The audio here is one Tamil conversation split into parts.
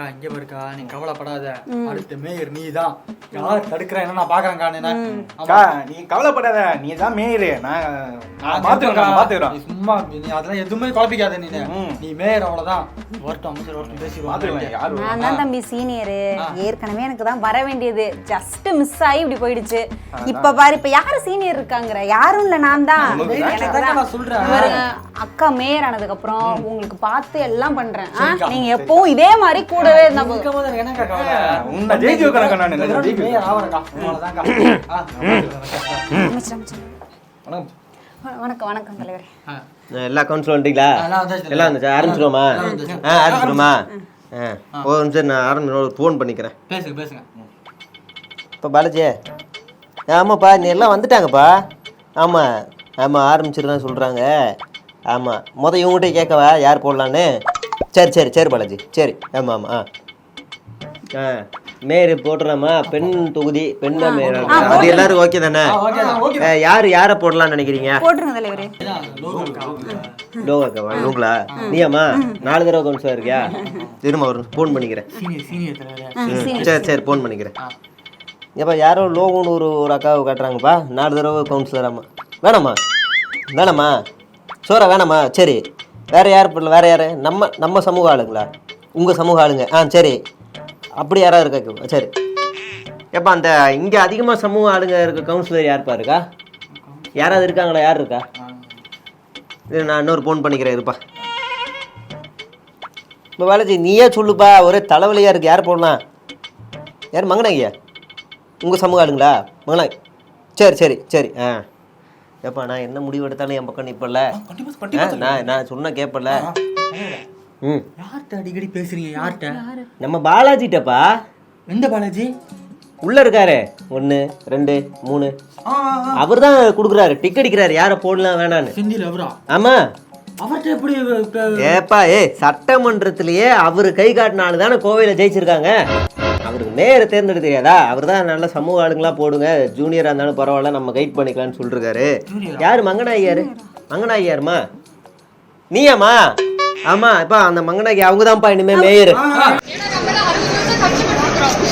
அக்கா இங்க பாருக்கா நீ கவலைப்படாத. அடுத்த மேயர் நீ தான் யார் தடுக்கிறேன் நான் பாக்குறேன்க்கா நீ கவலைப்படாத நீ தான் மேயரு. நான் நான் பாத்துக்கிறேன் நான் பாத்துக்கிறேன் நீ சும்மா நீ அதெல்லாம் எதுவுமே குழப்பிக்காத நீ. நீ மேயர் அவ்வளவுதான். வரட்டும் அமைச்சர் வரட்டும் பாத்துக்கிறேன் யாரு? நான் தான் தம்பி சீனியரு. ஏற்கனவே எனக்கு தான் வர வேண்டியது. ஜஸ்ட் மிஸ் ஆகி இப்படி போயிடுச்சு. இப்ப பாரு இப்ப யாரு சீனியர் இருக்காங்கற? யாரும் இல்ல நான் தான். நான் சொல்றேன். பாருங்க, அக்கா மேயர் ஆனதுக்கு அப்புறம் உங்களுக்கு பார்த்து எல்லாம் பண்றேன்? நீங்க எப்பவும் இதே மாதிரி கூடவே இருந்தா போதும்? உன்னை ஜெயிச்சு நானு, ஜெயிச்சு. வணக்கம். வணக்கம். வணக்கம். தலைவரே. எல்லா வந்துட்டீங்களா? எல்லாம் வந்தாச்சு. ஆரம்பிச்சிருவோமா. ஆ ஆரம்பிச்சிருவோமா? ஆ. ஒரு நிமிஷம் நான் ஆரம்பி ஒரு ஃபோன் பண்ணிக்கிறேன். பேசுங்க பேசுங்க. இப்போ பாலாஜி. ஆமாப்பா நீ எல்லாம் வந்துட்டாங்கப்பா. ஆமாம் ஆமாம் ஆரம்பிச்சிருதான் சொல்கிறாங்க ஆமாம் மொதல் இவங்ககிட்ட கேட்கவா? யார் போடலான்னு? சரி சரி சரி பாலாஜி. சரி ஆமாம் ஆமாம் ஆ. ஆ மேயர் போட்டுறாமா பெண் தொகுதி பெண் தான் மேயர் அது எல்லாரும் ஓகே தானே? ஆ, யார் யாரை போடலாம்னு நினைக்கிறீங்க? போட்டுருங்க தலைவரே. இதான் லோகோக்கா. லோகாக்கா உங்களா நீயாம்மா? நாலு தடவை கவுன்சிலர் இருக்கியா? திரும்ப ஒரு ஃபோன் பண்ணிக்கிறேன். ம், சரி சரி ஃபோன் பண்ணிக்கிறேன். ஏப்பா யாரோ லோகோன்னு ஒரு ஒரு அக்காவை காட்டுறாங்கப்பா. நாலு தடவை கவுன்சிலராம்மா. வேணாம்மா. வேணாம்மா. சோரா வேணாம்மா. சரி. வேறு யார் பண்ணல வேறு யார்? நம்ம நம்ம சமூக ஆளுங்களா? உங்கள் சமூக ஆளுங்க. ஆ சரி. அப்படி யாராவது இருக்கா சரி. எப்போ அந்த இங்கே அதிகமாக சமூக ஆளுங்க இருக்க கவுன்சிலர் யார்ப்பா இருக்கா? யாராவது இருக்காங்களா? யார் இருக்கா? இது நான் இன்னொரு ஃபோன் பண்ணிக்கிறேன் இருப்பா. இப்போ பாலாஜி நீயே சொல்லுப்பா. ஒரே தலைவலியாக இருக்கு. யார் போடலாம் யார் மங்கனாங்கய்யா உங்கள் சமூக ஆளுங்களா? மங்கனாய் சரி சரி சரி. ஆ. ஏப்பா நான் என்ன முடிவு எடுத்தாலும் என் பக்கம் நிற்பல நான் நான் சொன்ன கேட்பல ம். யார்கிட்ட அடிக்கடி பேசுறீங்க? யார்கிட்ட? நம்ம பாலாஜிட்டப்பா எந்த பாலாஜி? உள்ளே இருக்காரு. ஒன்று ரெண்டு மூணு. அவர் தான் கொடுக்குறாரு. டிக் அடிக்கிறாரு. யாரை போடலாம் வேணான்னு செந்தில் அவரா? ஆமாம் அவர்கிட்ட எப்படி ஏப்பா ஏ சட்டமன்றத்திலேயே அவர் கை காட்டினால தானே கோவையில் ஜெயிச்சிருக்காங்க? அவருக்கு நேர தேர்ந்தெடுக்க தெரியாதா? அவர் தான் நல்ல சமூக ஆளுங்களா போடுங்க. ஜூனியராக இருந்தாலும் பரவாயில்ல நம்ம கைட் பண்ணிக்கலாம்னு சொல்லிருக்காரு. யார் மங்கனாய்யாரு மங்கனாய்யாருமா நீயாம்மா? ஆமா இப்ப அந்த மங்கனாய்க்கு அவங்க தான்ப்பா இனிமே மேயர் ஏன்னா நம்மள அறுபது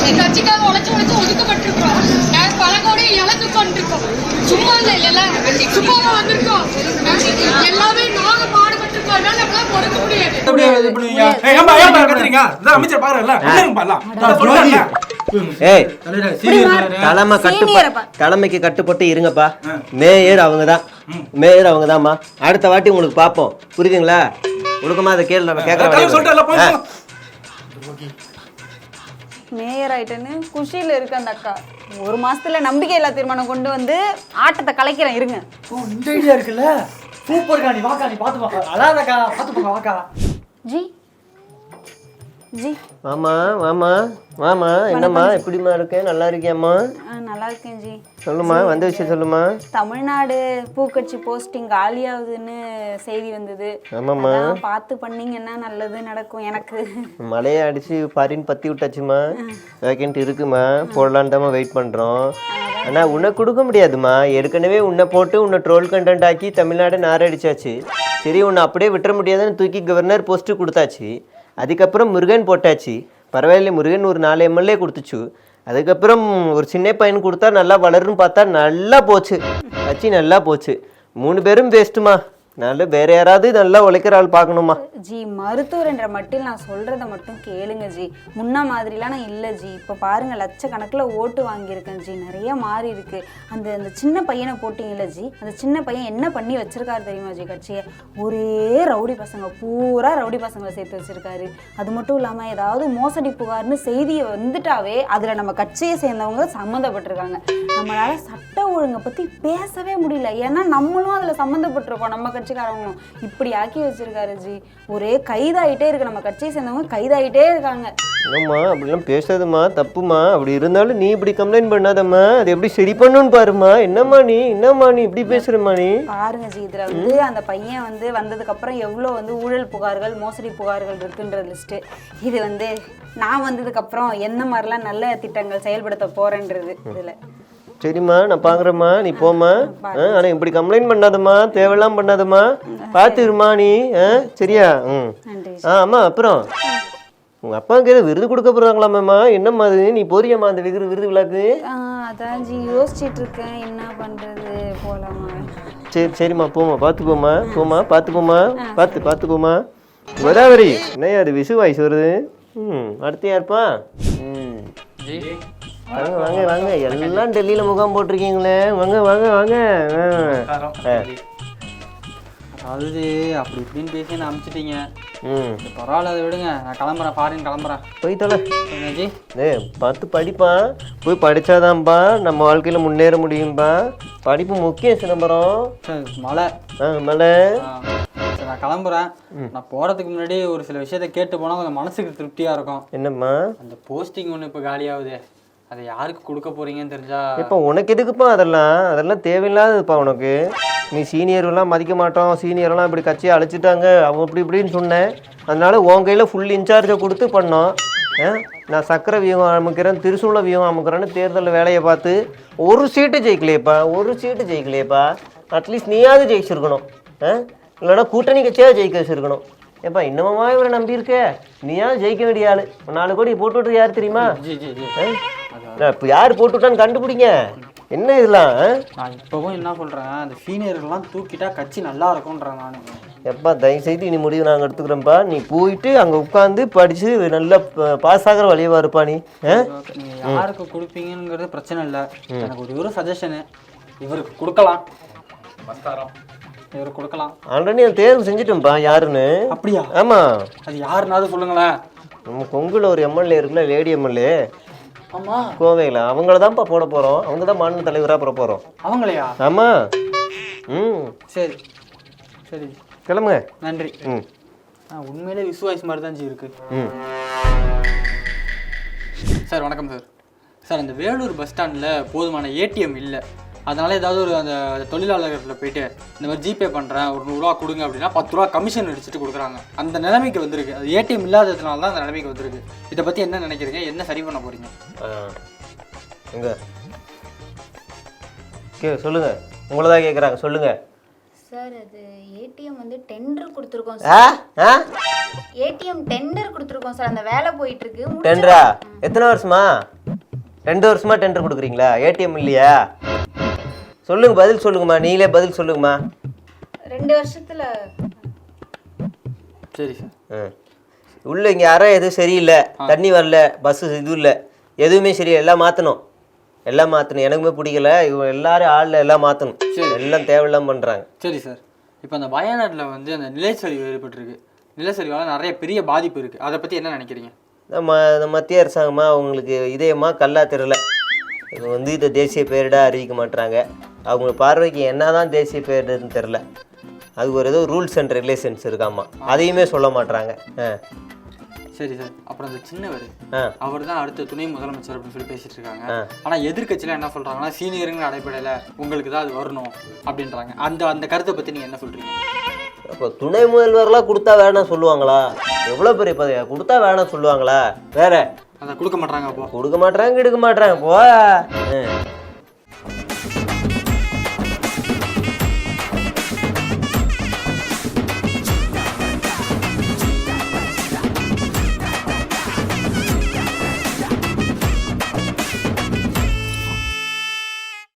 ஏன்பா ஏன்பா கத்துறீங்க? இதான் அமைச்சர் பாக்குறல எல்லாம். ஏய். தலைமை கட்டுப்பா. தலைமைக்கு கட்டுப்பட்டு இருங்கப்பா. மேயர் அவங்க தான் மேயர் அவங்க தான்மா அடுத்த வாட்டி உங்களுக்கு பார்ப்போம் புரியுதுங்களா? ஒழுக்கமா அதை கேள்வி நம்ம கேட்குறேன் மேயர் ஆயிட்டேன்னு குஷியில இருக்கு அந்த அக்கா. ஒரு மாசத்துல நம்பிக்கை இல்லா தீர்மானம் கொண்டு வந்து ஆட்டத்தை கலைக்கிறேன் இருங்க. ஓ, இந்த ஐடியா இருக்குல்ல? சூப்பர்க்கா நீ வாக்கா நீ பாத்து பாக்கா அழாதக்கா பாத்து பாக்கா வாக்கா ஜி. ஜி. வாமா வாமா வாமா என்னம்மா எப்படிம்மா இருக்கேன் நல்லா இருக்கியாம்மா? நல்லா இருக்கேன் ஜி. சொல்லுமா வந்த விஷயம் சொல்லுமா தமிழ்நாடு பூக்கட்சி போஸ்டிங் காலியாகுதுன்னு செய்தி வந்தது. ஆமாம்மா. பார்த்து பண்ணீங்கன்னா நல்லது நடக்கும் எனக்கு. மழையை அடிச்சு பாரின்னு பத்தி விட்டாச்சுமா வேக்கண்ட் இருக்குமா போடலான்னு தான் வெயிட் பண்றோம். ஆனா உன்னை கொடுக்க முடியாதுமா ஏற்கனவே உன்னை போட்டு உன்னை ட்ரோல் கண்டென்ட் ஆக்கி தமிழ்நாடு நாரடிச்சாச்சு. சரி உன்னை அப்படியே விட்டுற முடியாதுன்னு தூக்கி கவர்னர் போஸ்ட்டு கொடுத்தாச்சு. அதுக்கப்புறம் முருகன் போட்டாச்சு. பரவாயில்ல முருகன் ஒரு நாலு எம்எல்ஏ கொடுத்துச்சு. அதுக்கப்புறம் ஒரு சின்ன பையன் கொடுத்தா நல்லா வளருன்னு பார்த்தா நல்லா போச்சு. கட்சி நல்லா போச்சு. மூணு பேரும் வேஸ்ட்டுமா நல்ல வேற யாராவது நல்லா உழைக்கிற ஆள் பார்க்கணுமா? ஜி மருத்துவர் என்ற மட்டில் நான் சொல்றத மட்டும் கேளுங்க ஜி. முன்ன மாதிரிலாம் நான் இல்லை ஜி. இப்போ பாருங்க லட்சக்கணக்கில் ஓட்டு வாங்கியிருக்கேன் ஜி. நிறைய மாறி இருக்கு. அந்த அந்த சின்ன பையனை போட்டிங்கல்ல ஜி. அந்த சின்ன பையன் என்ன பண்ணி வச்சிருக்காரு தெரியுமா ஜி கட்சியை? ஒரே ரவுடி பசங்க பூரா ரவுடி பசங்களை சேர்த்து வச்சிருக்காரு. அது மட்டும் இல்லாமல் ஏதாவது மோசடி புகார்னு செய்தியை வந்துட்டாவே அதில் நம்ம கட்சியை சேர்ந்தவங்க சம்மந்தப்பட்டிருக்காங்க. நம்மளால சட்ட ஒழுங்கை பற்றி பேசவே முடியல. ஏன்னா நம்மளும் அதில் சம்மந்தப்பட்டிருக்கோம். நம்ம கட்சிக்காரங்களும் இப்படி ஆக்கி வச்சிருக்காரு ஜி. ஒரே கைதாயிட்டே இருக்கு. நம்ம கட்சியை சேர்ந்தவங்க கைதாயிட்டே இருக்காங்க. என்னம்மா அப்படிலாம் பேசாதம்மா. தப்புமா அப்படி இருந்தாலும் நீ இப்படி கம்ப்ளைண்ட் பண்ணாதம்மா. அது எப்படி சரி பண்ணுன்னு பாரும்மா. என்னம்மா நீ? என்னம்மா நீ இப்படி பேசுறம்மா நீ? பாருங்க ஜி இதுல வந்து அந்த பையன் வந்து வந்ததுக்கு அப்புறம் எவ்வளோ வந்து ஊழல் புகார்கள் மோசடி புகார்கள் இருக்குன்ற லிஸ்ட் இது வந்து நான் வந்ததுக்கு அப்புறம் என்ன மாதிரிலாம் நல்ல திட்டங்கள் செயல்படுத்த போறேன்றது இதுல. சரிம்மா நான் பாக்குறேம்மா நீ போம்மா. ஆ, ஆனா இப்படி கம்ப்ளைண்ட் பண்ணாதம்மா தேவையெல்லாம் பண்ணாதம்மா. பார்த்துருமா நீ ஆ சரியா? ம். ஆ ஆமா அப்புறம்? உங்கள் அப்பாவுக்கு ஏதோ விருது கொடுக்க போகிறாங்களாமேம்மா என்னம்மா அது? நீ போறியம்மா அந்த விருது விருது விழாக்கு? அதான் ஜி யோசிச்சிட்டு இருக்கேன் என்ன பண்றது போலாமா? சரி சரிம்மா போம்மா பார்த்து போம்மா போம்மா பார்த்து போம்மா பார்த்து பார்த்து போம்மா கோதாவரி என்னையா அது விசு வாய்ஸ் வருது? ம் அடுத்து யாருப்பா? ம். வாங்க வாங்க வாங்க. எல்லாம் டெல்லியில் முகாம் போட்டிருக்கீங்களே. வாங்க வாங்க வாங்க. அதாவது அப்படி இப்படின்னு பேசி என்ன அனுப்பிச்சிட்டீங்க ம். பரவாயில்ல அதை விடுங்க. நான் கிளம்புறேன் ஃபாரின் கிளம்புறேன். போய் தொலை. என்னஜி ஏ பார்த்து படிப்பா. போய் படிச்சாதான்ப்பா நம்ம வாழ்க்கையில் முன்னேற முடியும்பா. படிப்பு முக்கியம் சிதம்பரம். மழை. ஆ மலை நான் கிளம்புறேன். நான் போகிறதுக்கு முன்னாடி ஒரு சில விஷயத்த கேட்டு போனால் கொஞ்சம் மனசுக்கு திருப்தியாக இருக்கும். என்னம்மா? அந்த போஸ்டிங் ஒன்று இப்போ காலியாகுது. அதை யாருக்கு கொடுக்க போறீங்கன்னு தெரிஞ்சா இப்போ உனக்கு எதுக்குப்பா அதெல்லாம்? அதெல்லாம் தேவையில்லாததுப்பா உனக்கு. நீ சீனியர்லாம் மதிக்க மாட்டோம். சீனியர்லாம் இப்படி கட்சியை அழைச்சிட்டாங்க. அவன் இப்படி இப்படின்னு சொன்னேன். அதனால உன் கையில் ஃபுல் இன்சார்ஜை கொடுத்து பண்ணோம்? நான் சக்கரை வியூகம் அமுக்கிறேன் திருசூல வியூகம் அமுக்கிறேன்னு தேர்தலில் வேலையை பார்த்து ஒரு சீட்டு ஜெயிக்கலையேப்பா. ஒரு சீட்டு ஜெயிக்கலையேப்பா. அட்லீஸ்ட் நீயாவது ஜெயிச்சிருக்கணும். இல்லைன்னா கூட்டணி கட்சியாக ஜெயிக்க வச்சிருக்கணும். ஏப்பா இன்னமுமா இவரை நம்பியிருக்க? நீயாவது ஜெயிக்க வேண்டிய ஆளு. நாலு கோடி போட்டு யார் தெரியுமா? ஜி இப்போ யார் போட்டு விட்டான்னு கண்டுபிடிங்க. என்ன இதெல்லாம்? நான் இப்போவும் என்ன சொல்கிறேன் அந்த சீனியர்கள்லாம் தூக்கிட்டா கட்சி நல்லா இருக்கும்ன்றேன் நான். எப்பா தயவு செய்து இனி முடிவு நாங்கள் எடுத்துக்கிறோம்ப்பா. நீ போயிட்டு அங்கே உட்காந்து படித்து நல்லா பாஸ் ஆகிற வழியவா இருப்பா நீ? நீங்கள் யாருக்கு கொடுப்பீங்கங்கிறது பிரச்சனை இல்லை. எனக்கு ஒரு ஒரு சஜஷனு இவருக்கு கொடுக்கலாம். இவருக்கு கொடுக்கலாம். ஆல்ரெடி நான் தேர்வு செஞ்சுட்டோம்ப்பா யாருன்னு? அப்படியா? ஆமாம் அது யாருனாவது சொல்லுங்களேன். நம்ம கொங்குல ஒரு எம்எல்ஏ இருக்குல்ல லேடி எம்எல்ஏ. ஆமாம் கோவையில் அவங்கள தான்ப்பா போட போகிறோம் அவங்க தான் மாநில தலைவராக போட போகிறோம் அவங்களையா? ஆமாம் ம். சரி. சரி. கிளம்புங்க. நன்றி. ம். ஆ உண்மையிலே விசுவாஸ் மாதிரி தான் ஜி இருக்கு. ம். சார் வணக்கம் சார். சார் அந்த வேலூர் பஸ் ஸ்டாண்டில் போதுமான ஏடிஎம் இல்லை. அதனால ஏதாவது ஒரு அந்த தொழிலாளர்களில் போயிட்டு இந்த மாதிரி ஜிபே பண்ணுறேன் ஒரு நூறுரூவா கொடுங்க அப்படின்னா பத்து ரூபா கமிஷன் அடிச்சுட்டு கொடுக்குறாங்க. அந்த நிலைமைக்கு வந்திருக்கு. அது ஏடிஎம் இல்லாததுனால தான் அந்த நிலைமைக்கு வந்திருக்கு. இதை பற்றி என்ன நினைக்கிறீங்க? என்ன சரி பண்ண போகிறீங்க எங்க? கே சொல்லுங்க. உங்களை தான் கேட்குறாங்க சொல்லுங்க. சார் அது ஏடிஎம் வந்து டெண்டர் கொடுத்துருக்கோம் ஆ? ஆ? ஏடிஎம் டெண்டர் கொடுத்துருக்கோம் சார். அந்த வேலை போயிட்டு இருக்கு முடிச்சு- டெண்டரா எத்தனை வருஷமா? ரெண்டு வருஷமா டெண்டர் கொடுக்குறீங்களா? ஏடிஎம் இல்லையா? சொல்லுங்க பதில் சொல்லுங்கம்மா. நீங்களே பதில் சொல்லுங்கம்மா. ரெண்டு வருஷத்துல. சரி சார். ஆ. உள்ள இங்கே அறை எதுவும் சரியில்லை. தண்ணி வரல. பஸ்ஸு இதுவும் இல்லை. எதுவுமே சரியில்லை. எல்லாம் மாற்றணும் எல்லாம் மாற்றணும் எனக்குமே பிடிக்கல. இவங்க எல்லாரும் ஆளில் எல்லாம் மாற்றணும் எல்லாம் தேவையில்லாம பண்ணுறாங்க சரி சார். இப்போ அந்த வயநாட்டில் வந்து அந்த நிலச்சரிவு ஏற்பட்டிருக்கு. நிலச்சரிவால் நிறைய பெரிய பாதிப்பு இருக்குது அதை பற்றி என்ன நினைக்கிறீங்க? நம்ம மத்திய அரசாங்கமா அவங்களுக்கு இதயமா கல்லா தெரியல இது வந்து இதை தேசிய பேரிடாக அறிவிக்க மாட்றாங்க. அவங்க பார்வைக்கு என்னதான் தேசிய பேரிடர்னு தெரில அது ஒரு ஏதோ ரூல்ஸ் அண்ட் ரெகுலேஷன்ஸ் இருக்காமா அதையுமே சொல்ல மாட்றாங்க. ஆ. சரி சார் அப்புறம் அந்த சின்னவர் ஆ. அவர் தான் அடுத்த துணை முதலமைச்சர் அப்படின்னு சொல்லி பேசிட்டு இருக்காங்க. ஆனா எதிர்க்கட்சியில என்ன சொல்றாங்கன்னா சீனியருங்கிற அடிப்படையில உங்களுக்கு தான் அது வரணும் அப்படின்றாங்க. அந்த அந்த கருத்தை பத்தி நீங்க என்ன சொல்றீங்க? அப்போ துணை முதல்வர்லாம் கொடுத்தா வேணாம் சொல்லுவாங்களா? எவ்வளோ பெரிய பதவி? கொடுத்தா வேணாம் சொல்லுவாங்களா? வேற. அதை கொடுக்க மாட்டாங்க அப்போ. கொடுக்க மாட்றாங்க எடுக்க மாட்றாங்க போ